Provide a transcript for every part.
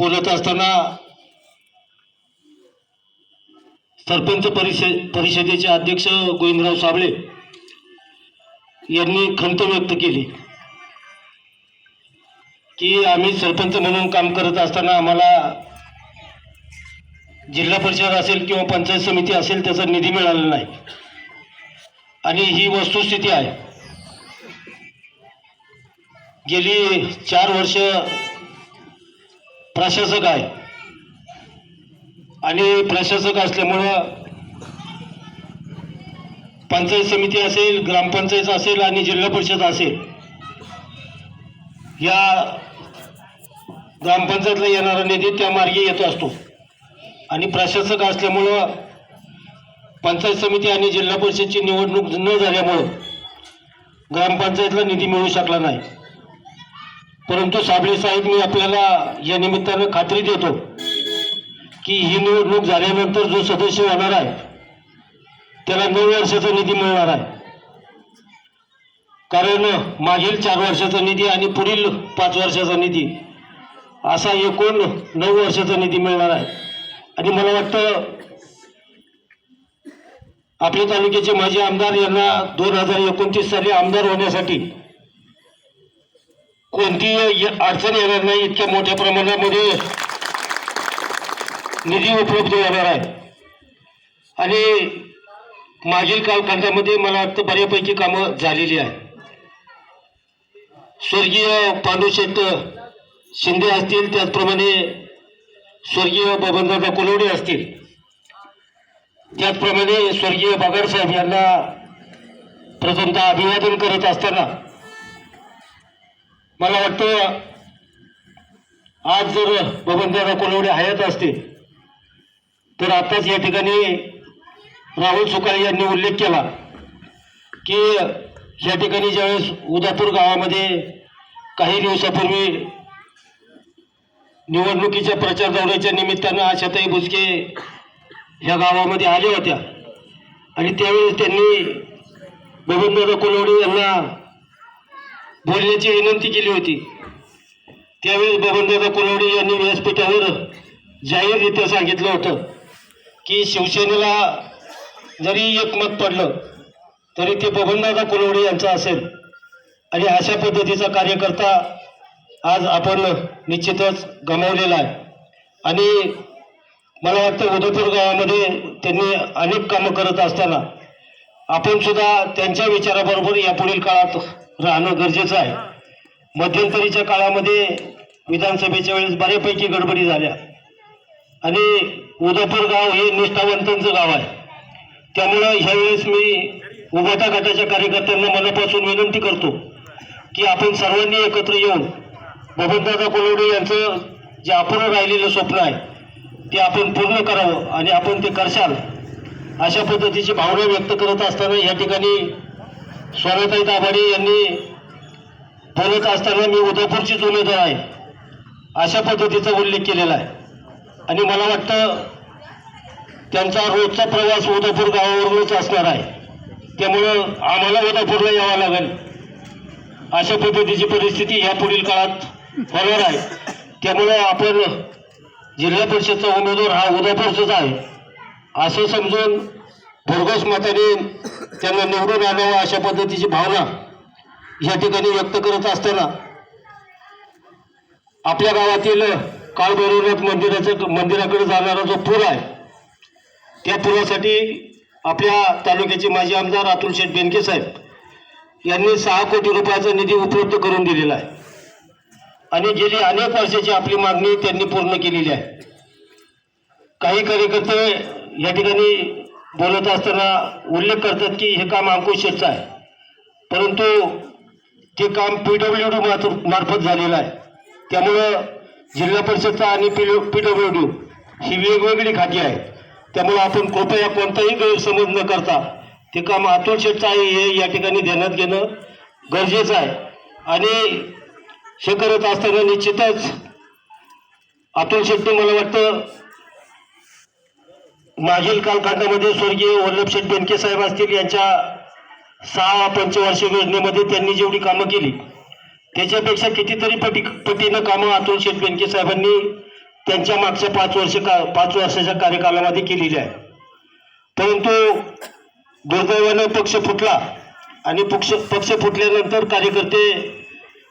बोलत असताना सरपंच परिषद परिषदेचे अध्यक्ष गोविंदराव साबळे यांनी खंत व्यक्त केली की आम्ही सरपंच म्हणून काम करत असताना आम्हाला जिल्हा परिषद असेल किंवा पंचायत समिती असेल त्याचा निधी मिळाला नाही. आणि ही वस्तुस्थिती आहे. गेली चार वर्ष प्रशासक आहे. आणि प्रशासक असल्यामुळं पंचायत समिती असेल ग्रामपंचायत असेल आणि जिल्हा परिषद असेल या ग्रामपंचायतला येणारा निधी त्या मार्गे येत असतो. आणि प्रशासक असल्यामुळं पंचायत समिती आणि जिल्हा परिषदची निवडणूक न झाल्यामुळं ग्रामपंचायतला निधी मिळू शकला नाही. परंतु साबळे साहेब मी आपल्याला या निमित्तानं खात्री देतो की ही निवडणूक झाल्यानंतर जो सदस्य होणार आहे त्याला नऊ वर्षाचा निधी मिळणार आहे. कारण मागील चार वर्षाचा निधी आणि पुढील पाच वर्षाचा निधी असा एकूण नऊ वर्षाचा निधी मिळणार आहे. आणि मला वाटतं आपल्या तालुक्याचे माजी आमदार यांना दोन हजार एकोणतीस साली आमदार होण्यासाठी कोणतीही अडचण येणार नाही इतक्या मोठ्या प्रमाणामध्ये निधी उपलब्ध होणार आहे. आणि मागील कालखंडामध्ये मला वाटतं बऱ्यापैकी कामं झालेली आहे स्वर्गीय पांडुशेठ शिंदे असतील त्याचप्रमाणे स्वर्गीय बबनदादा कोलवडे असतील. त्याचप्रमाणे स्वर्गीय बागाड साहेब यांना प्रथमतः अभिवादन करत असताना मला वाटतं आज जर बबनदादा कोलवडे हयात असते तर आताच या ठिकाणी राहुल सुकाळे यांनी उल्लेख केला की या ठिकाणी ज्यावेळेस उदापूर गावामध्ये काही दिवसापूर्वी निवडणुकीच्या प्रचार दौऱ्याच्या निमित्तानं आशाताई भुसके ह्या गावामध्ये आल्या होत्या. आणि त्यावेळेस त्यांनी बबनदादा कोलवडे यांना बोलण्याची विनंती केली होती. त्यावेळी बबनदादा कोलवडे यांनी व्यासपीठावर जाहीररित्या सांगितलं होतं की शिवसेनेला जरी एक मत पडलं तरी ते बबनदादा कोलवडे यांचं असेल. आणि अशा पद्धतीचा कार्यकर्ता आज आपण निश्चितच गमावलेला आहे. आणि मला वाटतं उदयपूर गावामध्ये त्यांनी अनेक कामं करत असताना आपण सुद्धा त्यांच्या विचाराबरोबर यापुढील काळात राहणं गरजेचं आहे. मध्यंतरीच्या काळामध्ये विधानसभेच्या वेळेस बऱ्यापैकी गडबडी झाल्या. आणि उदयपूर गाव हे निष्ठावंतांचं गाव आहे. त्यामुळं ह्यावेळेस मी उभाटा गटाच्या कार्यकर्त्यांना मनापासून विनंती करतो की आपण सर्वांनी एकत्र येऊन बबनदादा कोलवडे यांचं जे अपूर्ण राहिलेलं स्वप्न आहे ते आपण पूर्ण करावं आणि आपण ते करशाल अशा पद्धतीची भावना व्यक्त करत असताना या ठिकाणी स्वराताई दाभाडे यांनी बोलत असताना मी उदयपूरचीच उमेदवार आहे. अशा पद्धतीचा उल्लेख केलेला आहे. आणि मला वाटतं त्यांचा रोजचा प्रवास उदयपूर गावावरूनच असणार आहे. त्यामुळं आम्हाला उदयपूरला यावं लागेल. अशा पद्धतीची परिस्थिती ह्या पुढील काळात होणार आहे. त्यामुळे आपण जिल्हा परिषदचा उमेदवार हा उदयपूरचाच आहे. असं समजून भरघोस मताने त्यांना निवडून आणावं अशा पद्धतीची भावना या ठिकाणी व्यक्त करत असताना आपल्या गावातील काळभैरवनाथ मंदिराचं मंदिराकडे जाणारा जो पूल आहे त्या पुलासाठी आपल्या तालुक्याचे माजी आमदार अतुल शेठ बेनके साहेब यांनी सहा कोटी रुपयाचा निधी उपलब्ध करून दिलेला आहे. आणि गेली अनेक वर्षाची आपली मागणी त्यांनी पूर्ण केलेली आहे. काही कार्यकर्ते या ठिकाणी बोलत असताना उल्लेख करतात की हे काम अंकुश आहे. परंतु ते काम पी डब्ल्यू डी मार्फत झालेलं आहे. त्यामुळं जिल्हा परिषदचा आणि पी पी डब्ल्यू डी ही वेगवेगळी खाती आहेत. त्यामुळं आपण कृपया कोणताही गैरसमज न करता ते काम अतुल आहे हे या ठिकाणी ध्यानात घेणं गरजेचं आहे. आणि हे करत असताना निश्चितच अतुल शेट्टी मला वाटतं मागील कालखंडामध्ये स्वर्गीय वल्लभ शेठ बेनके साहेब असतील यांच्या सहा पंचवार्षिक योजनेमध्ये त्यांनी जेवढी कामं केली त्याच्यापेक्षा कितीतरी पटी पटीनं कामं अतुल शेठ बेनके साहेबांनी त्यांच्या मागच्या पाच वर्ष का पाच वर्षाच्या कार्यकालामध्ये केलेली आहे. परंतु दुर्दैवानं पक्ष फुटला आणि पक्ष पक्ष फुटल्यानंतर कार्यकर्ते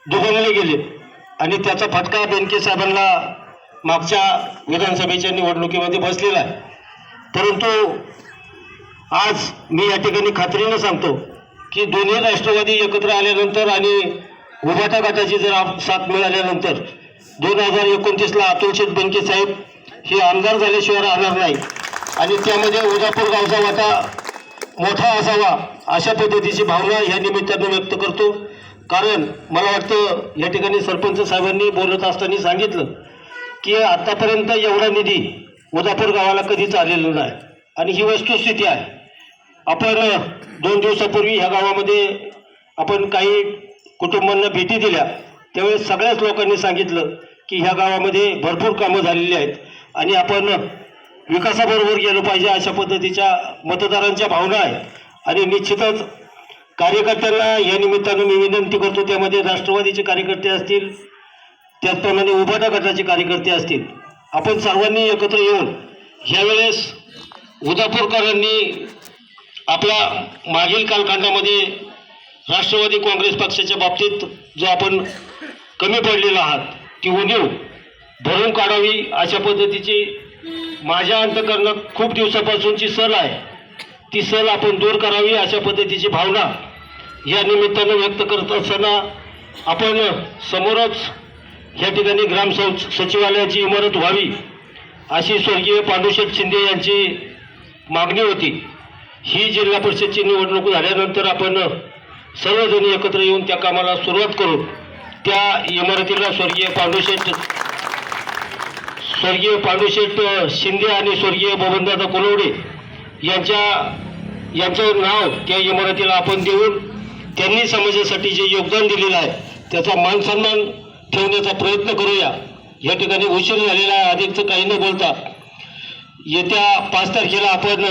दुबळले गेले आणि त्याचा फटका बेनके साहेबांना मागच्या विधानसभेच्या निवडणुकीमध्ये बसलेला आहे. परंतु आज मी या ठिकाणी खात्रीनं सांगतो की दोन्ही राष्ट्रवादी एकत्र आल्यानंतर आणि उभाटा गटाची जर आप- साथ मिळाल्यानंतर दोन हजार एकोणतीसला अतुलशेठ बेनके साहेब हे आमदार झाल्याशिवाय राहणार नाही. आणि त्यामध्ये उदापूर गावचा वाटा मोठा असावा अशा पद्धतीची भावना या निमित्तानं व्यक्त करतो. कारण मला वाटतं या ठिकाणी सरपंच साहेबांनी बोलत असताना सांगितलं की आतापर्यंत एवढा निधी मुदापूर गावाला कधीच आलेलं नाही. आणि ही वस्तुस्थिती आहे. आपण दोन दिवसापूर्वी ह्या गावामध्ये आपण काही कुटुंबांना भेटी दिल्या. त्यावेळेस सगळ्याच लोकांनी सांगितलं की ह्या गावामध्ये भरपूर कामं झालेली आहेत. आणि आपण विकासाबरोबर गेलो पाहिजे अशा पद्धतीच्या मतदारांच्या भावना आहेत. आणि निश्चितच कार्यकर्त्यांना या निमित्तानं मी विनंती करतो त्यामध्ये राष्ट्रवादीचे कार्यकर्ते असतील त्याचप्रमाणे उभाटा गटाचे कार्यकर्ते असतील आपण सर्वांनी एकत्र येऊन ह्यावेळेस उदापूरकरांनी आपल्या मागील कालखंडामध्ये राष्ट्रवादी काँग्रेस पक्षाच्या बाबतीत जो आपण कमी पडलेला आहात ती उणीव भरून काढावी अशा पद्धतीची माझ्या अंतकरणात खूप दिवसापासूनची सल आहे. ती सल आपण दूर करावी अशा पद्धतीची भावना या निमित्तानं व्यक्त करत असताना आपण समोरच या ठिकाणी ग्राम सचिवालयाची इमारत व्हावी अशी स्वर्गीय पांडुशेठ शिंदे यांची मागणी होती. ही जिल्हा परिषदची निवडणूक झाल्यानंतर आपण सर्वजण एकत्र येऊन त्या कामाला सुरुवात करू. त्या इमारतीला स्वर्गीय पांडुशेठ स्वर्गीय पांडुशेठ शिंदे आणि स्वर्गीय बबनदादा कोलवडे यांच्या यांचं नाव त्या इमारतीला आपण देऊन त्यांनी समाजासाठी जे योगदान दिलेलं आहे त्याचा मानसन्मान ठेवण्याचा प्रयत्न करूया. या ठिकाणी उशीर झालेला आहे अधिकचं काही न बोलता. येत्या पाच तारखेला आपण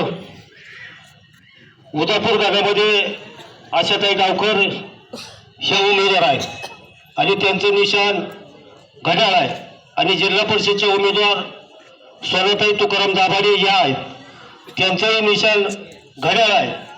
उदापूर गागामध्ये आशाताई गावकर ह्या उमेदवार आहेत. आणि त्यांचं निशाण घड्याळ आहे. आणि जिल्हा परिषदचे उमेदवार सोनाताई तुकाराम दाभाडे या आहेत. त्यांचंही निशाण घड्याळ आहे.